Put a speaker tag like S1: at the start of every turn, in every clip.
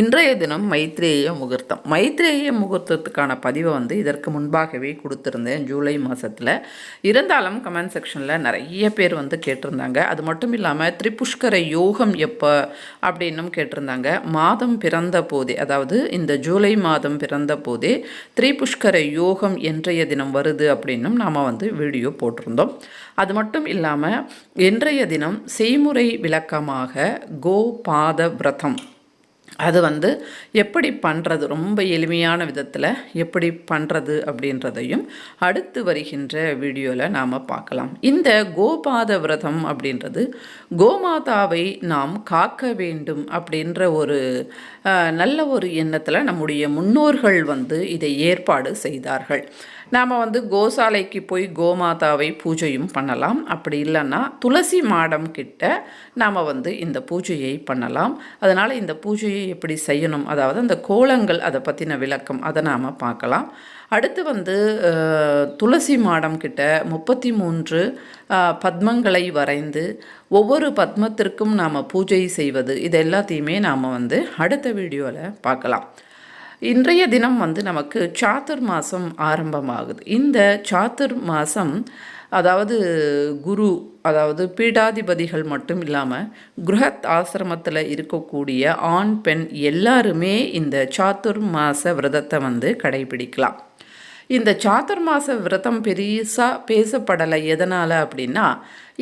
S1: இன்றைய தினம் மைத்ரேய முகூர்த்தம். மைத்ரேய முகூர்த்தத்துக்கான பதிவை வந்து இதற்கு முன்பாகவே கொடுத்துருந்தேன் ஜூலை மாதத்தில் இருந்தாலும் கமெண்ட் செக்ஷனில் நிறைய பேர் வந்து கேட்டிருந்தாங்க. அது மட்டும் இல்லாமல் திரிபுஷ்கர யோகம் எப்போ அப்படின்னும் கேட்டிருந்தாங்க. மாதம் பிறந்த போதே அதாவது இந்த ஜூலை மாதம் பிறந்த போதே திரிபுஷ்கர யோகம் என்றைய தினம் வருது அப்படின்னும் நாம் வந்து வீடியோ போட்டிருந்தோம். அது மட்டும் இல்லாமல் இன்றைய தினம் செய்முறை விளக்கமாக கோபாத விரதம் அது வந்து எப்படி பண்ணுறது ரொம்ப எளிமையான விதத்தில் எப்படி பண்ணுறது அப்படின்றதையும் அடுத்து வருகின்ற வீடியோவில் நாம் பார்க்கலாம். இந்த கோபாத விரதம் அப்படின்றது கோமாதாவை நாம் காக்க வேண்டும் அப்படின்ற ஒரு நல்ல ஒரு எண்ணத்தில் நம்முடைய முன்னோர்கள் வந்து இதை ஏற்பாடு செய்தார்கள். நாம் வந்து கோசாலைக்கு போய் கோமாதாவை பூஜையும் பண்ணலாம். அப்படி இல்லைன்னா துளசி மாடம் கிட்ட நாம் வந்து இந்த பூஜையை பண்ணலாம். அதனால் இந்த பூஜையை எப்படி செய்யணும்? அதாவது அந்த கோலங்கள் அதை பற்றின விளக்கம் அதை நாம் பார்க்கலாம். அடுத்து வந்து துளசி மாடம் கிட்ட முப்பத்தி மூன்று பத்மங்களை வரைந்து ஒவ்வொரு பத்மத்திற்கும் நாம் பூஜை செய்வது இது எல்லாத்தையுமே நாம் வந்து அடுத்த வீடியோவில் பார்க்கலாம். இன்றைய தினம் வந்து நமக்கு சாத்துர் மாதம் ஆரம்பமாகுது. இந்த சாத்துர் மாதம் அதாவது குரு அதாவது பீடாதிபதிகள் மட்டும் இல்லாமல் குருஹத் ஆசிரமத்தில் இருக்கக்கூடிய ஆண் பெண் எல்லாருமே இந்த சாத்துர் மாத விரதத்தை வந்து கடைபிடிக்கலாம். இந்த சாத்துர்மாச விரதம் பெருசாக பேசப்படலை எதனால் அப்படின்னா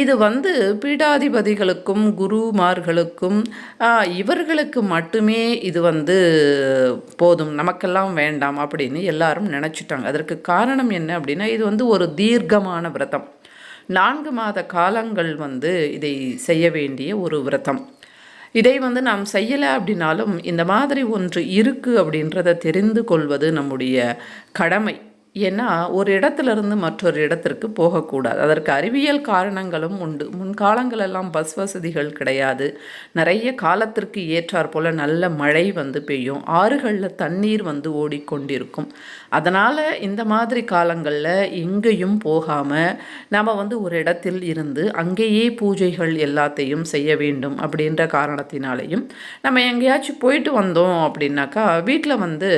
S1: இது வந்து பீடாதிபதிகளுக்கும் குருமார்களுக்கும் இவர்களுக்கு மட்டுமே இது வந்து போதும் நமக்கெல்லாம் வேண்டாம் அப்படின்னு எல்லாரும் நினச்சிட்டாங்க. அதற்கு காரணம் என்ன அப்படின்னா இது வந்து ஒரு தீர்க்கமான விரதம். நான்கு மாத காலங்கள் வந்து இதை செய்ய வேண்டிய ஒரு விரதம். இதை வந்து நாம் செய்யலை அப்படின்னாலும் இந்த மாதிரி ஒன்று இருக்குது அப்படின்றத தெரிந்து கொள்வது நம்முடைய கடமை. ஏன்னா ஒரு இடத்துல இருந்து மற்றொரு இடத்திற்கு போகக்கூடாது. அதற்கு அறிவியல் காரணங்களும் உண்டு. முன்காலங்களெல்லாம் பஸ் வசதிகள் கிடையாது. நிறைய காலத்திற்கு ஏற்றாற் போல் நல்ல மழை வந்து பெய்யும். ஆறுகளில் தண்ணீர் வந்து ஓடிக்கொண்டிருக்கும். அதனால் இந்த மாதிரி காலங்களில் எங்கேயும் போகாமல் நாம் வந்து ஒரு இடத்தில் இருந்து அங்கேயே பூஜைகள் எல்லாத்தையும் செய்ய வேண்டும் அப்படின்ற காரணத்தினாலேயும் நம்ம எங்கேயாச்சும் போயிட்டு வந்தோம் அப்படின்னாக்கா வீட்டில் வந்து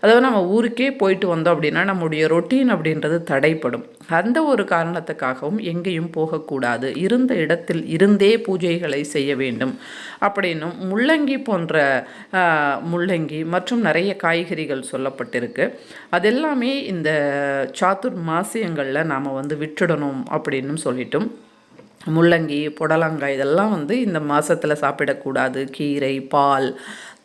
S1: அதாவது நம்ம ஊருக்கே போயிட்டு வந்தோம் அப்படின்னா நம்முடைய ரொட்டீன் அப்படின்றது தடைப்படும் அந்த ஒரு காரணத்துக்காகவும் எங்கேயும் போகக்கூடாது. இருந்த இடத்தில் இருந்தே பூஜைகளை செய்ய வேண்டும். அப்படின்னும் முள்ளங்கி போன்ற முள்ளங்கி மற்றும் நிறைய காய்கறிகள் சொல்லப்பட்டிருக்கு. அதெல்லாமே இந்த சாத்துர் மாசியங்களில் நாம் வந்து விட்டுடணும் அப்படின்னு சொல்லிட்டும். முள்ளங்கி புடலங்காய் இதெல்லாம் வந்து இந்த மாதத்தில் சாப்பிடக்கூடாது. கீரை பால்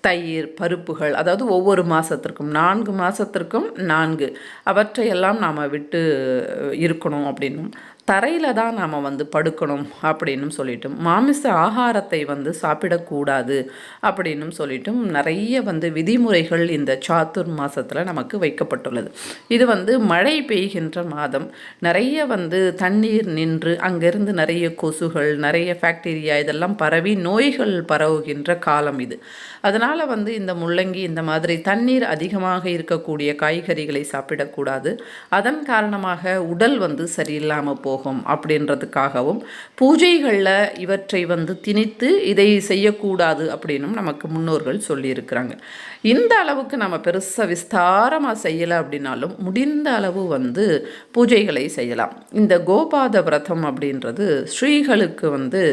S1: தயிர் பருப்புகள் அதாவது ஒவ்வொரு மாதத்திற்கும் நான்கு மாதத்திற்கும் நான்கு. அவற்றையெல்லாம் நாம் விட்டு இருக்கணும் அப்படின்னும். தரையில் தான் நாம் வந்து படுக்கணும் அப்படின்னும் சொல்லிட்டும் மாமிச ஆகாரத்தை வந்து சாப்பிடக்கூடாது அப்படின்னும் சொல்லிட்டும் நிறைய வந்து விதிமுறைகள் இந்த சாத்துர் மாதத்தில் நமக்கு வைக்கப்பட்டுள்ளது. இது வந்து மழை பெய்கின்ற மாதம் நிறைய வந்து தண்ணீர் நின்று அங்கேருந்து நிறைய கொசுகள் நிறைய பாக்டீரியா இதெல்லாம் பரவி நோய்கள் பரவுகின்ற காலம் இது. அதனால் வந்து இந்த முள்ளங்கி இந்த மாதிரி தண்ணீர் அதிகமாக இருக்கக்கூடிய காய்கறிகளை சாப்பிடக்கூடாது. அதன் காரணமாக உடல் வந்து சரியில்லாமல் போகும். அப்படின்றதுக்காகவும் பூஜைகளில் இவற்றை வந்து திணித்து இதை செய்யக்கூடாது அப்படின்னும் நமக்கு முன்னோர்கள் சொல்லியிருக்கிறாங்க. இந்த அளவுக்கு நம்ம பெருசாக விஸ்தாரமாக செய்யலை அப்படின்னாலும் முடிந்த அளவு வந்து பூஜைகளை செய்யலாம். இந்த கோபாத விரதம் அப்படின்றது ஸ்ரீகளுக்கு வந்து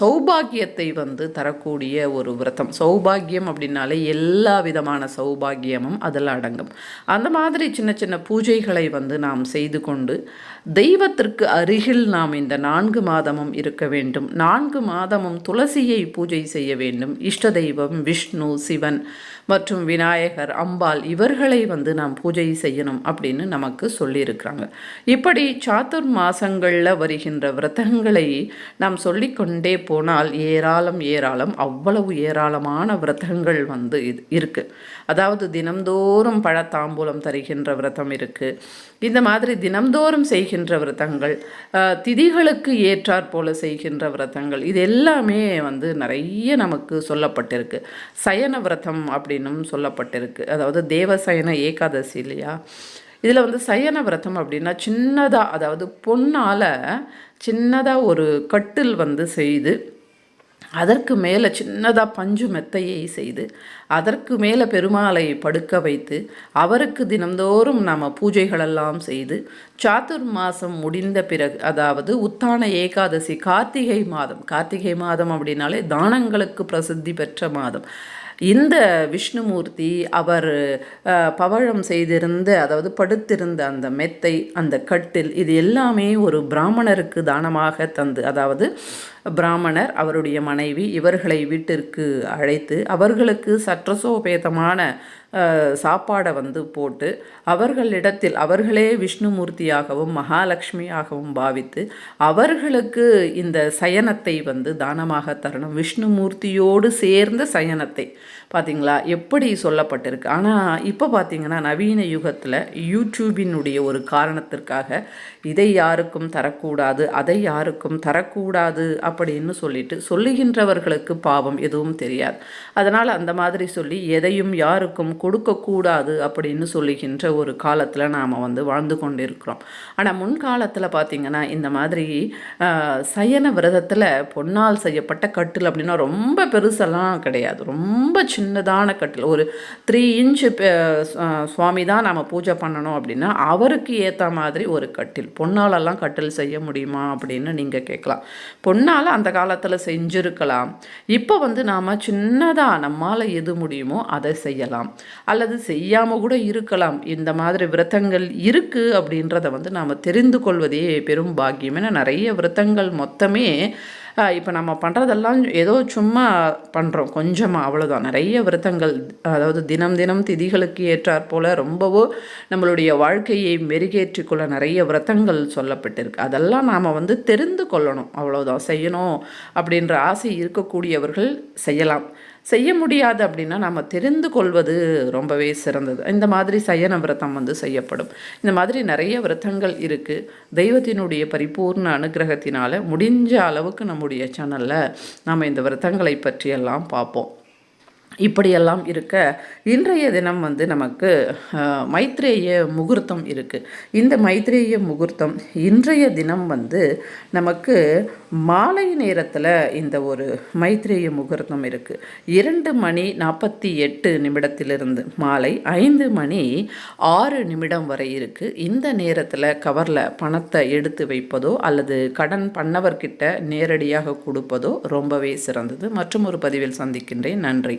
S1: சௌபாகியத்தை வந்து தரக்கூடிய ஒரு விரதம். சௌபாகியம் அப்படின்னாலே எல்லா விதமான சௌபாகியமும் அதில் அடங்கும். அந்த மாதிரி சின்ன சின்ன பூஜைகளை வந்து நாம் செய்து கொண்டு தெய்வத்திற்கு அருகில் நாம் இந்த நான்கு மாதமும் இருக்க வேண்டும். நான்கு மாதமும் துளசியை பூஜை செய்ய வேண்டும். இஷ்ட தெய்வம் விஷ்ணு சிவன் மற்றும் விநாயகர் அம்பாள் இவர்களை வந்து நாம் பூஜை செய்யணும் அப்படின்னு நமக்கு சொல்லியிருக்கிறாங்க. இப்படி சாத்துர் மாசங்களில் வருகின்ற விரதங்களை நாம் சொல்லிக்கொண்டே போனால் ஏராளம் ஏராளம் அவ்வளவு ஏராளமான விரதங்கள் வந்து இது இருக்குது அதாவது தினம்தோறும் பழத்தாம்பூலம் தருகின்ற விரதம் இருக்குது இந்த மாதிரி தினம்தோறும் செய்கின்ற செய்கின்ற விரதங்கள் திதிகளுக்கு ஏற்றாற் போல செய்கின்ற விரதங்கள் இது எல்லாமே வந்து நிறைய நமக்கு சொல்லப்பட்டிருக்கு. சயன விரதம் அப்படின்னும் சொல்லப்பட்டிருக்கு. அதாவது தேவசயன ஏகாதசி இல்லையா? இதில் வந்து சயன விரதம் அப்படின்னா சின்னதாக அதாவது பொண்ணால் சின்னதாக ஒரு கட்டில் வந்து செய்து அதற்கு மேலே சின்னதாக பஞ்சு மெத்தையை செய்து அதற்கு மேலே பெருமாளை படுக்க வைத்து அவருக்கு தினந்தோறும் நாம் பூஜைகளெல்லாம் செய்து சாத்துர் மாதம் முடிந்த பிறகு அதாவது உத்தான ஏகாதசி கார்த்திகை மாதம் கார்த்திகை மாதம் அப்படின்னாலே தானங்களுக்கு பிரசித்தி பெற்ற மாதம். இந்த விஷ்ணுமூர்த்தி அவர் பவழம் செய்திருந்த அதாவது படுத்திருந்த அந்த மெத்தை அந்த கட்டில் இது எல்லாமே ஒரு பிராமணருக்கு தானமாக தந்து அதாவது பிராமணர் அவருடைய மனைவி இவர்களை வீட்டிற்கு அழைத்து அவர்களுக்கு சற்றசோபேதமான சாப்பாடை வந்து போட்டு அவர்களிடத்தில் அவர்களே விஷ்ணுமூர்த்தியாகவும் மகாலட்சுமியாகவும் பாவித்து அவர்களுக்கு இந்த சயனத்தை வந்து தானமாக தரணும். விஷ்ணுமூர்த்தியோடு சேர்ந்த சயனத்தை. பார்த்தீங்களா எப்படி சொல்லப்பட்டிருக்கு? ஆனால் இப்போ பார்த்தீங்கன்னா நவீன யுகத்தில் யூடியூபினுடைய ஒரு காரணத்திற்காக இதை யாருக்கும் தரக்கூடாது அதை யாருக்கும் தரக்கூடாது அப்படின்னு சொல்லிட்டு சொல்லுகின்றவர்களுக்கு பாவம் எதுவும் தெரியாது. அதனால் அந்த மாதிரி சொல்லி எதையும் யாருக்கும் கொடுக்கக்கூடாது அப்படின்னு சொல்லுகின்ற ஒரு காலத்தில் நாம் வந்து வாழ்ந்து கொண்டிருக்கிறோம். ஆனால் முன்காலத்தில் பார்த்திங்கன்னா இந்த மாதிரி சயன விரதத்தில் பொன்னால் செய்யப்பட்ட கட்டில் அப்படின்னா ரொம்ப பெருசெல்லாம் கிடையாது. ரொம்ப சின்னதான கட்டில். ஒரு த்ரீ இன்ச்சு சுவாமி தான் நாம் பூஜை பண்ணணும் அப்படின்னா அவருக்கு ஏற்ற மாதிரி ஒரு கட்டில். பொன்னாலெல்லாம் கட்டில் செய்ய முடியுமா அப்படின்னு நீங்கள் கேட்கலாம் பொன்னால் அந்த காலத்தில் செஞ்சுருக்கலாம். இப்போ வந்து நாம் சின்னதாக நம்மால் எது முடியுமோ அதை செய்யலாம். அல்லது செய்யாமல் கூட இருக்கலாம். இந்த மாதிரி விரதங்கள் இருக்குது அப்படின்றத வந்து நாம் தெரிந்து கொள்வதே பெரும் பாக்கியம். ஏன்னா நிறைய விரதங்கள் மொத்தமே இப்போ நம்ம பண்ணுறதெல்லாம் ஏதோ சும்மா பண்ணுறோம் கொஞ்சமாக அவ்வளோதான் நிறைய விரதங்கள் அதாவது தினம் தினம் திதிகளுக்கு ஏற்றாற் போல் ரொம்பவோ நம்மளுடைய வாழ்க்கையை மெருகேற்றிக்கொள்ள நிறைய விரதங்கள் சொல்லப்பட்டிருக்கு. அதெல்லாம் நாம் வந்து தெரிந்து கொள்ளணும். அவ்வளோதான் செய்யணும் அப்படின்ற ஆசை இருக்கக்கூடியவர்கள் செய்யலாம். செய்ய முடியாது அப்படின்னா நம்ம தெரிந்து கொள்வது ரொம்பவே சிறந்தது. இந்த மாதிரி சயன விரதம் வந்து செய்யப்படும். இந்த மாதிரி நிறைய விரதங்கள் இருக்குது தெய்வத்தினுடைய பரிபூர்ண அனுகிரகத்தினால் முடிஞ்ச அளவுக்கு நம்முடைய சேனலில் நாம் இந்த விரதங்களை பற்றியெல்லாம் பார்ப்போம். இப்படியெல்லாம் இருக்க இன்றைய தினம் வந்து நமக்கு மைத்ரேய முகூர்த்தம் இருக்குது இந்த மைத்ரேய முகூர்த்தம் இன்றைய தினம் வந்து நமக்கு மாலை நேரத்தில் இந்த ஒரு மைத்ரேய முகூர்த்தம் இருக்குது இரண்டு மணி நாற்பத்தி எட்டு நிமிடத்திலிருந்து மாலை ஐந்து மணி ஆறு நிமிடம் வரை இருக்குது இந்த நேரத்தில் கவரில் பணத்தை எடுத்து வைப்பதோ அல்லது கடன் பண்ணவர்கிட்ட நேரடியாக கொடுப்பதோ ரொம்பவே சிறந்தது. மற்றும் ஒரு பதிவில் சந்திக்கின்றேன். நன்றி.